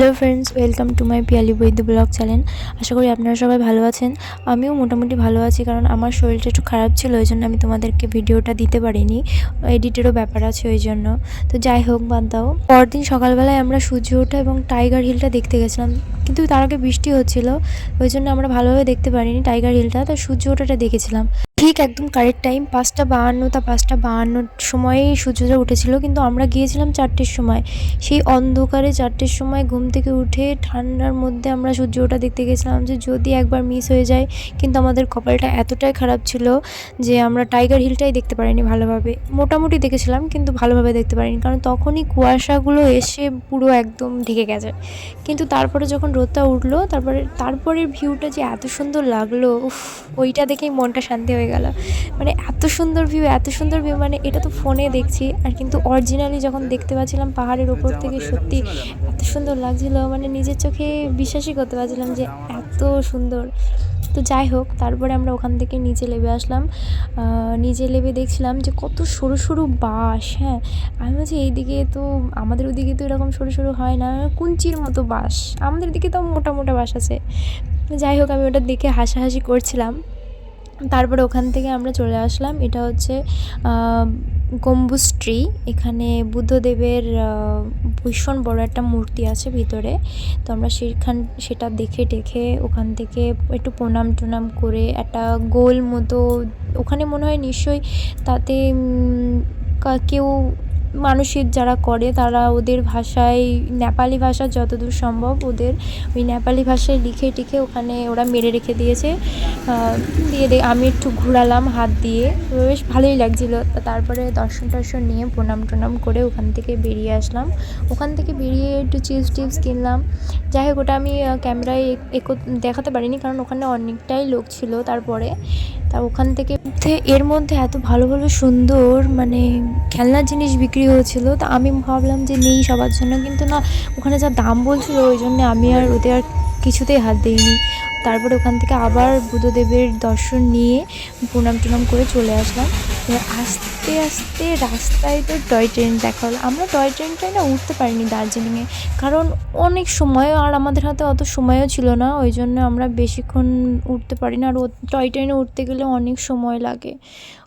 Hello friends welcome to my Piyali Baidya blog channel আশা করি আপনারা সবাই ভালো আছেন। আমিও মোটামুটি ভালো আছি কারণ আমার শরীরটা একটু খারাপ ছিল, ওই জন্য আমি তোমাদেরকে ভিডিওটা দিতে পারিনি। এডিটেরও ব্যাপার আছে ওই জন্য। তো যাই হোক, বাদ দাও। পরদিন সকালবেলায় আমরা সূর্য ওঠা এবং টাইগার হিলটা দেখতে গেছিলাম। কিন্তু তার আগে বৃষ্টি হচ্ছিল, ওই জন্য আমরা ভালোভাবে দেখতে পারিনি টাইগার হিলটা তো সূর্য ওঠাটা দেখেছিলাম। ঠিক একদম কারেক্ট টাইম পাঁচটা বাহান্ন, তা পাঁচটা বাহান্নর সময়েই সূর্যটা উঠেছিল, কিন্তু আমরা গিয়েছিলাম চারটের সময়। সেই অন্ধকারে চারটের সময় ঘুম থেকে উঠে ঠান্ডার মধ্যে আমরা সূর্য ওঠা দেখতে গেছিলাম যে যদি একবার মিস হয়ে যায়, কিন্তু আমাদের কপালটা এতটাই খারাপ ছিল যে আমরা টাইগার হিলটাই দেখতে পারিনি ভালোভাবে। মোটামুটি দেখেছিলাম, কিন্তু ভালোভাবে দেখতে পারিনি, কারণ তখনই কুয়াশাগুলো এসে পুরো একদম ঢেকে গেছে। কিন্তু তারপরে যখন রোদটা উঠল, তারপরে, তারপরের ভিউটা যে এত সুন্দর লাগল, উফ, ওইটা দেখেই মনটা শান্তি হয়ে গেল। মানে এত সুন্দর ভিউ এত সুন্দর ভিউ মানে এটা তো ফোনে দেখছি। আর কিন্তু অরিজিনালি যখন দেখতে পাচ্ছিলাম পাহাড়ের ওপর থেকে সত্যি এত সুন্দর লাগছিল মানে নিজের চোখে বিশ্বাসই করতে পারছিলাম যে এত সুন্দর। তো যাই হোক, তারপরে আমরা ওখান থেকে নিচে নেমে আসলাম। নিচে নেমে দেখছিলাম যে কত সরু সরু বাঁশ হ্যাঁ। আমি বলছি, এইদিকে তো আমাদের ওদিকে তো এরকম সরু সরু হয় না, কুঞ্চির মতো বাঁশ। আমাদের দিকে তো মোটা মোটা বাঁশ আছে। যাই হোক, আমি ওটা দেখে হাসাহাসি করছিলাম। তারপরে ওখান থেকে আমরা চলে আসলাম। এটা হচ্ছে গম্বুজ ট্রি। এখানে বুদ্ধদেবের ভীষণ বড় একটা মূর্তি আছে ভিতরে। তো আমরা সেখান, সেটা দেখে টেখে ওখান থেকে একটু প্রণাম টুনাম করে একটা গোল মতো, ওখানে মনে হয় নিশ্চয়ই তাতে কেউ মানুষের যারা করে, তারা ওদের ভাষায়, নেপালি ভাষা যতদূর সম্ভব ওদের ওই নেপালি ভাষায় লিখে টিখে ওখানে ওরা মেরে রেখে দিয়েছে। দিয়ে আমি একটু ঘোরালাম হাত দিয়ে। বেশ ভালোই লাগছিল। তারপরে দর্শন টর্শন নিয়ে প্রণাম টনাম করে ওখান থেকে বেরিয়ে আসলাম। ওখান থেকে বেরিয়ে একটু চিপস টিপস কিনলাম। যাই হোক, ওটা আমি ক্যামেরায় দেখাতে পারিনি কারণ ওখানে অনেকটাই লোক ছিল তারপরে। তা ওখান থেকে এর মধ্যে এত ভালো ভালো, সুন্দর মানে খেলনার জিনিস বিক্রি হয়েছিল। তা আমি ভাবলাম যে নেই সবার জন্য, কিন্তু না, ওখানে যা দাম বলছিল, ওই জন্য আমি আর ওদের আর কিছুতেই হাত দিইনি। তারপরে ওখান থেকে আবার বুদ্ধদেবের দর্শন নিয়ে প্রণাম টুনাম করে চলে আসলাম। আস্তে আস্তে রাস্তায় তো টয় ট্রেন দেখা হলো। আমরা টয় ট্রেনটায় না উঠতে পারিনি দার্জিলিংয়ে। কারণ অনেক সময় আর আমাদের হাতে অত সময়ও ছিল না, ওই জন্য আমরা বেশিক্ষণ উঠতে পারি না আর টয় ট্রেনে উঠতে গেলে অনেক সময় লাগে,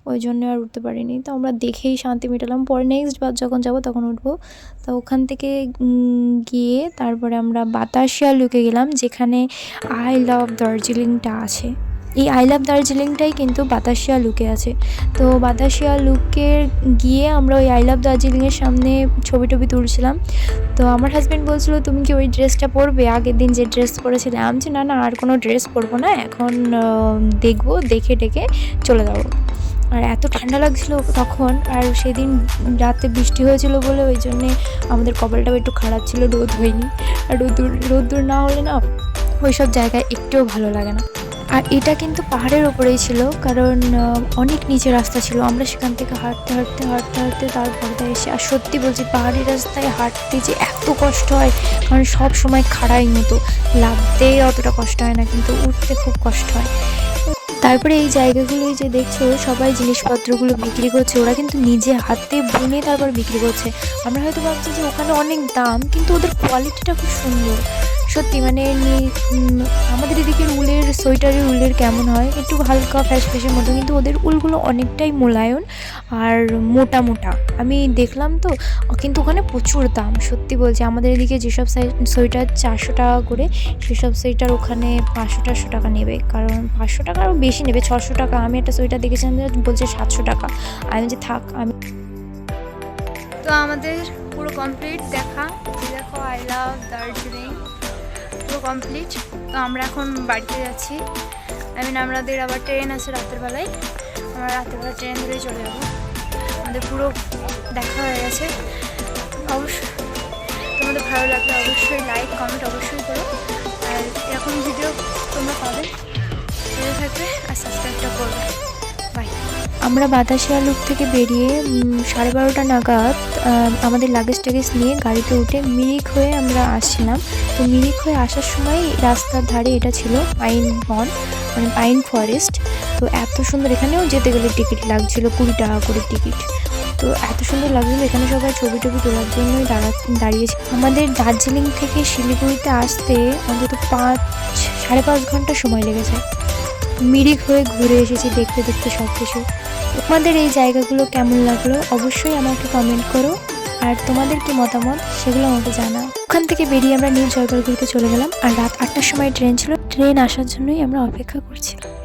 ওই জন্য আর উঠতে পারিনি। তো আমরা দেখেই শান্তি মেটালাম। পরে নেক্সট বার যখন যাব তখন উঠবো। তো ওখান থেকে গিয়ে তারপরে আমরা বাতাসিয়া লুকে গেলাম, যেখানে আই লাভ দার্জিলিংটা আছে। এই আই লাভ দার্জিলিংটাই কিন্তু বাতাসিয়া লুকে আছে। তো বাতাসিয়া লুকে গিয়ে আমরা ওই আই লাভ দার্জিলিংয়ের সামনে ছবি টবি তুলছিলাম। তো আমার হাজব্যান্ড বলছিল, তুমি কি ওই ড্রেসটা পরবে? আগের দিন যে ড্রেস পরেছিলে। আমি না না, আর কোনো ড্রেস পরবো না। এখন দেখব, দেখে টেকে চলে যাব। আর এত ঠান্ডা লাগছিল তখন। আর সেদিন রাতে বৃষ্টি হয়েছিল বলে ওই জন্যে আমাদের কপালটাও একটু খারাপ ছিল, রোদ হয়নি। আর রোদ্দুর রোদ্দুর না হলে না ওই সব জায়গায় একটুও ভালো লাগে না। আর এটা কিন্তু পাহাড়ের ওপরেই ছিল, কারণ অনেক নিচে রাস্তা ছিল। আমরা সেখান থেকে হাঁটতে হাঁটতে হাঁটতে হাঁটতে তারপরে এসে, আর সত্যি বলছি পাহাড়ি রাস্তায় হাঁটতে যে এত কষ্ট হয়, কারণ সব সময় খাড়াই মতো। লাভতে অতটা কষ্ট হয় না, কিন্তু উঠতে খুব কষ্ট হয়। তারপরে এই জায়গাগুলোই যে দেখছ, সবাই জিনিসপত্রগুলো বিক্রি করছে। ওরা কিন্তু নিজে হাতে বুনে তারপর বিক্রি করছে। আমরা হয়তো ভাবছি যে ওখানে অনেক দাম, কিন্তু ওদের কোয়ালিটিটা খুব সুন্দর। সত্যি মানে আমাদের এদিকের উলের সোয়েটারের উলের কেমন হয়? একটু হালকা ফ্যাস ফ্যাসের মতো, কিন্তু ওদের উলগুলো অনেকটাই মোলায়ন আর মোটা মোটা। আমি দেখলাম তো, কিন্তু ওখানে প্রচুর দাম, সত্যি বলছি। আমাদের এদিকে যেসব সোয়েটার চারশো টাকা করে, সেসব সোয়েটার ওখানে পাঁচশো টারশো টাকা নেবে। কারণ পাঁচশো টাকা আরও বেশি নেবে, ছশো টাকা। আমি একটা সোয়েটার দেখেছিলাম বলছে সাতশো টাকা। আমি যে থাক, আমি তো আমাদের পুরো কমপ্লিট দেখা। দেখো আই লাভ দার্জিলিং পুরো কমপ্লিট তো আমরা এখন বাড়িতে যাচ্ছি। আই মিন আমাদের আবার ট্রেন আছে রাতের বেলায়। আমরা রাতের বেলা ট্রেন ধরেই চলে যাব। আমাদের পুরো দেখা হয়ে গেছে। অবশ্যই। তোমাদের ভালো লাগলে অবশ্যই লাইক কমেন্ট অবশ্যই আমরা বাতাসিয়া লুক থেকে বেরিয়ে সাড়ে বারোটা নাগাদ আমাদের লাগেজ টাগেজ নিয়ে গাড়িতে উঠে মিরিক হয়ে আমরা আসছিলাম। তো মিরিক হয়ে আসার সময় রাস্তার ধারে এটা ছিল পাইন বন মানে পাইন ফরেস্ট। তো এত সুন্দর, এখানেও যেতে গেলে টিকিট লাগছিল, কুড়ি টাকা করে টিকিট। তো এত সুন্দর লাগছিল, এখানে সবাই ছবি টবি তোলার জন্যই দাঁড়া, দাঁড়িয়েছে। আমাদের দার্জিলিং থেকে শিলিগুড়িতে আসতে অন্তত পাঁচ, সাড়ে পাঁচ ঘণ্টা সময় লেগেছে। মিরিক হয়ে ঘুরে এসেছি দেখতে দেখতে সব কিছু। তোমাদের এই জায়গাগুলো কেমন লাগল অবশ্যই আমাকে কমেন্ট করো। আর তোমাদের কি মতামত সেগুলো আমাকে জানাও। ওখান থেকে বেরিয়ে আমরা নিউ জলপাইগুড়িতে চলে গেলাম। আর রাত আটটার সময় ট্রেন ছিল। ট্রেন আসার জন্যই আমরা অপেক্ষা করছিলাম।